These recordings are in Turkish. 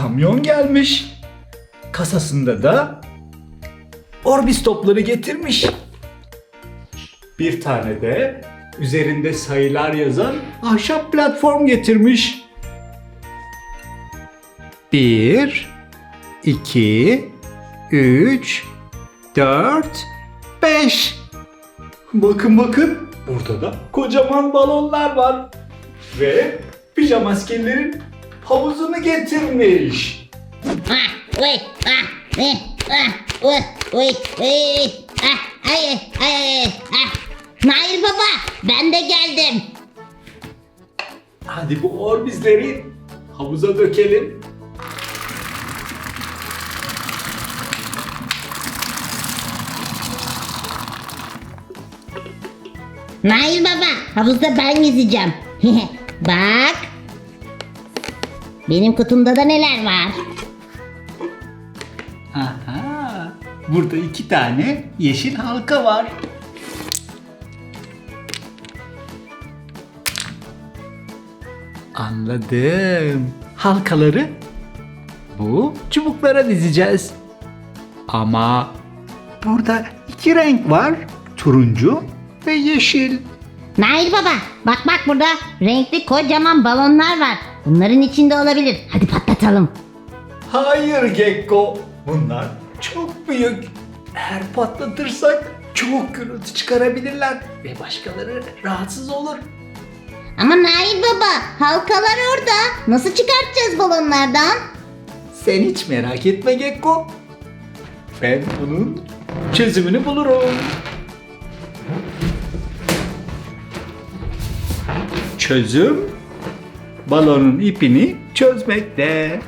kamyon gelmiş. Kasasında da Orbis topları getirmiş. Bir tane de üzerinde sayılar yazan ahşap platform getirmiş. Bir, iki, üç, dört, beş. Bakın bakın burada da kocaman balonlar var. Ve pijama askerlerin havuzunu getirmiş. Ah, uy, ah, eh, ah, uy, uy, uy, ah, ay, ay, ah. Nail baba, ben de geldim. Hadi bu orbizleri havuza dökelim. Nail baba, havuzda ben yüzeceğim. Bak. Benim kutumda da neler var? Aha, burada iki tane yeşil halka var. Anladım. Halkaları bu çubuklara dizeceğiz. Ama burada iki renk var. Turuncu ve yeşil. Nail baba, bak bak burada renkli kocaman balonlar var. Bunların içinde olabilir. Hadi patlatalım. Hayır Gekko. Bunlar çok büyük. Eğer patlatırsak çok gürültü çıkarabilirler ve başkaları rahatsız olur. Ama Nail baba, halkalar orada. Nasıl çıkartacağız balonlardan? Sen hiç merak etme Gekko. Ben bunun çözümünü bulurum. Çözüm balonun ipini çözmekte.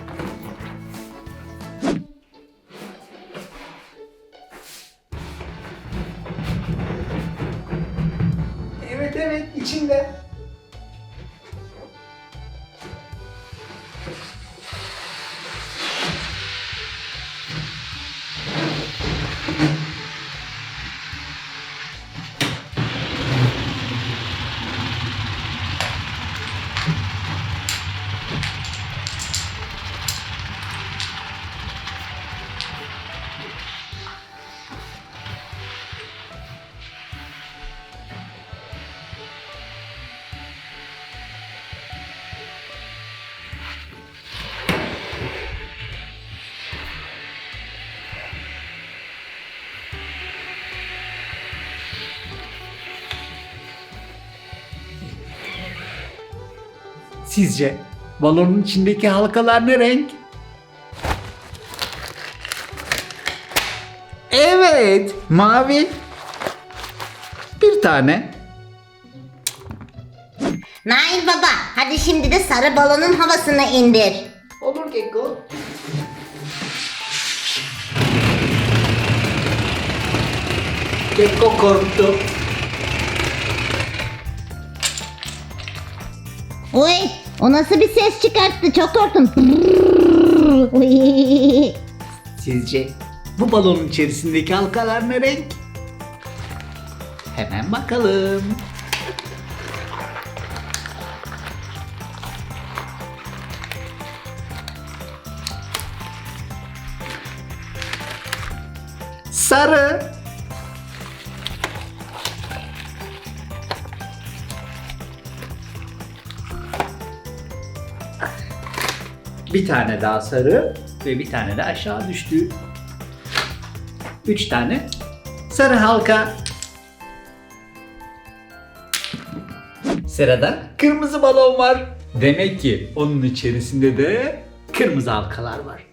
Sizce balonun içindeki halkalar ne renk? Evet, mavi. Bir tane. Nail baba, hadi şimdi de sarı balonun havasını indir. Olur Gekko. Gekko korktu. Uy, o nasıl bir ses çıkarttı? Çok korktum. Sizce bu balonun içerisindeki halkalar ne renk? Hemen bakalım. Sarı. Bir tane daha sarı ve bir tane de aşağı düştü. Üç tane sarı halka. Sırada kırmızı balon var. Demek ki onun içerisinde de kırmızı halkalar var.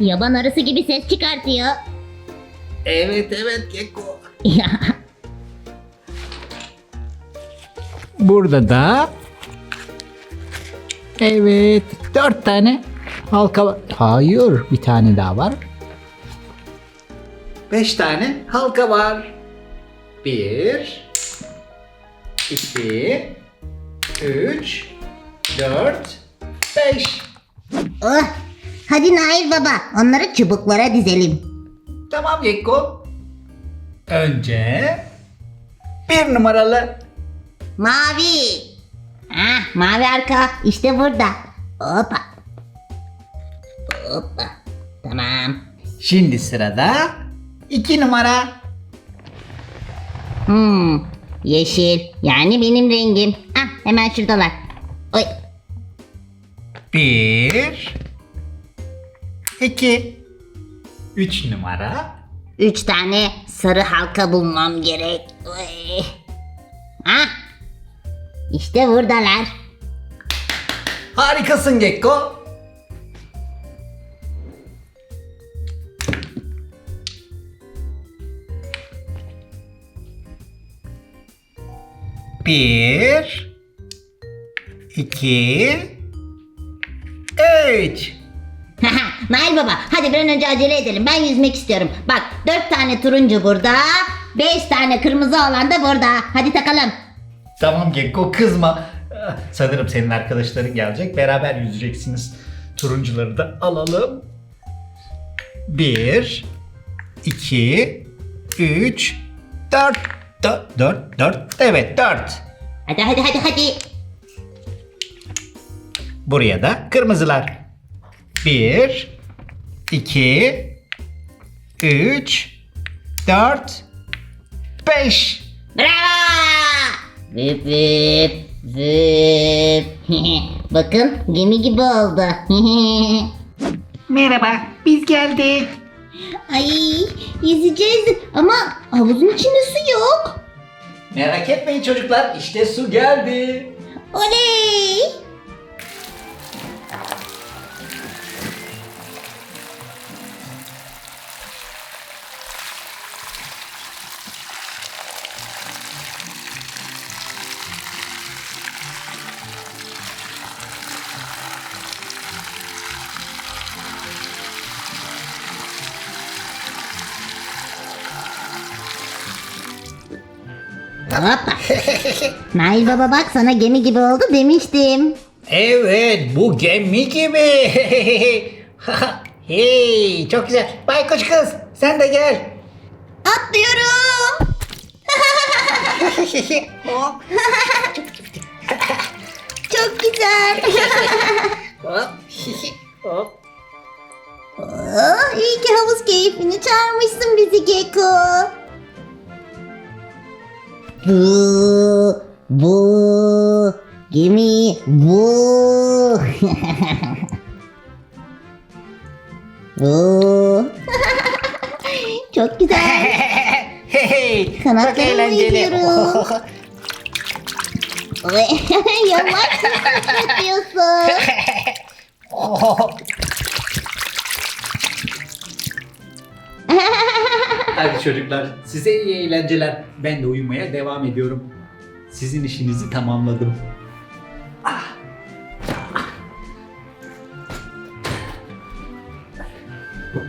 Yaban arısı gibi ses çıkartıyor. Evet evet Gekko. Burada da evet dört tane halka var. Hayır bir tane daha var. Beş tane halka var. Bir, iki, üç, dört, beş. oh. Hadi Nail baba, onları çubuklara dizelim. Tamam Gekko. Önce bir numaralı. Mavi. Ah, mavi arka işte burada. Hoppa. Hoppa. Tamam. Şimdi sırada iki numara. Hmm, yeşil. Yani benim rengim. Ah, hemen şuradalar. Oy. Bir, iki, üç numara. Üç tane sarı halka bulmam gerek. Oy. Ah. İşte buradalar. Harikasın Gekko. Bir, iki, üç. Nail baba hadi bir an önce acele edelim. Ben yüzmek istiyorum. Bak dört tane turuncu burada. Beş tane kırmızı olan da burada. Hadi takalım. Tamam Gekko kızma. Sanırım senin arkadaşların gelecek. Beraber yüzeceksiniz. Turuncuları da alalım. Bir, iki, üç, dört. Dört, dört, dört. Evet dört. Hadi hadi hadi hadi. Buraya da kırmızılar. Bir, iki, üç, dört, beş. Bravo! Vıp vıp vıp. Bakın gemi gibi oldu. Merhaba, biz geldik. Ay yüzeceğiz ama havuzun içinde su yok. Merak etmeyin çocuklar, işte su geldi. Oley! Hoppa. Nail baba bak sana gemi gibi oldu demiştim. Evet, bu gemi gibi. hey, çok güzel. Baykuş kız, sen de gel. Atlıyorum. Çok güzel. Oh, iyi ki havuz keyfini çağırmışsın bizi Geko. ブー、ブー、ギミー、ブー。ブー。チョッキさん。へへかなってもいける。おい、やばい。強そう。Çocuklar, size iyi eğlenceler. Ben de uyumaya devam ediyorum. Sizin işinizi tamamladım. Su çok